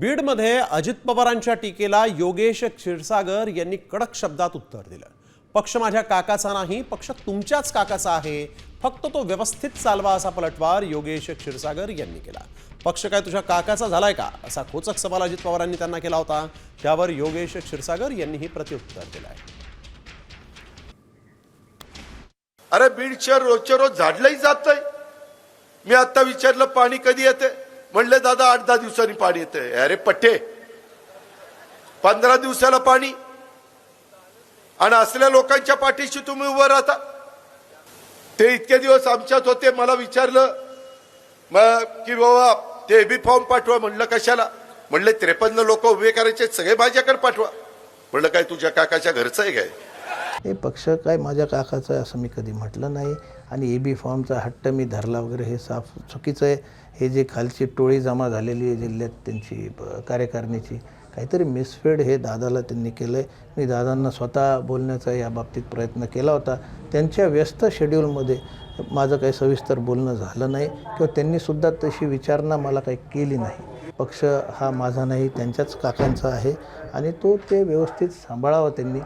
बीडमध्ये अजित पवारांच्या टीकेला योगेश क्षीरसागर यांनी कडक शब्दात उत्तर दिलं. पक्ष माझ्या काकाचा नाही पक्ष तुमच्याच काकाचा आहे. फक्त तो व्यवस्थित चालवा असा पलटवार योगेश क्षीरसागर यांनी केला. पक्ष काय तुझ्या काकाचा झालाय का? असा खोचक सवाल अजित पवारांनी त्यांना केला होता. त्यावर योगेश क्षीरसागर यांनीही प्रत्युत्तर दिलं आहे अरे बीड शहर रोजच्या रोज झाडलंही जात मी आता विचारलं पाणी कधी येते म्हणले दादा आठ दहा दिवसांनी पाणी येत अरे पट्टे. पंधरा दिवसाला पाणी. आणि असल्या लोकांच्या पाठीशी तुम्ही उभं राहता. ते इतके दिवस आमच्यात होते. मला विचारलं मग की बाबा ते बी फॉर्म पाठवा. म्हणलं कशाला? म्हणले त्रेपन्न लोक उभे करायचे सगळे माझ्याकडे पाठवा. म्हणलं काय तुझ्या काकाच्या घरचं आहे काय? हे पक्ष काय माझ्या काकाचं आहे असं मी कधी म्हटलं नाही. आणि ए बी फॉर्मचा हट्ट मी धरला वगैरे हे साफ चुकीचं आहे. हे जे खालची टोळी जमा झालेली आहे जिल्ह्यात त्यांची कार्यकारणीची कार्यकारिणीची काहीतरी मिसफेड हे दादाला त्यांनी केलं आहे मी दादांना स्वतः बोलण्याचा या बाबतीत प्रयत्न केला होता. त्यांच्या व्यस्त शेड्यूलमध्ये माझं काही सविस्तर बोलणं झालं नाही किंवा त्यांनीसुद्धा तशी विचारणा मला काही केली नाही. पक्ष हा माझा नाही त्यांच्याच काकांचा आहे. आणि तो ते व्यवस्थित सांभाळावा त्यांनी.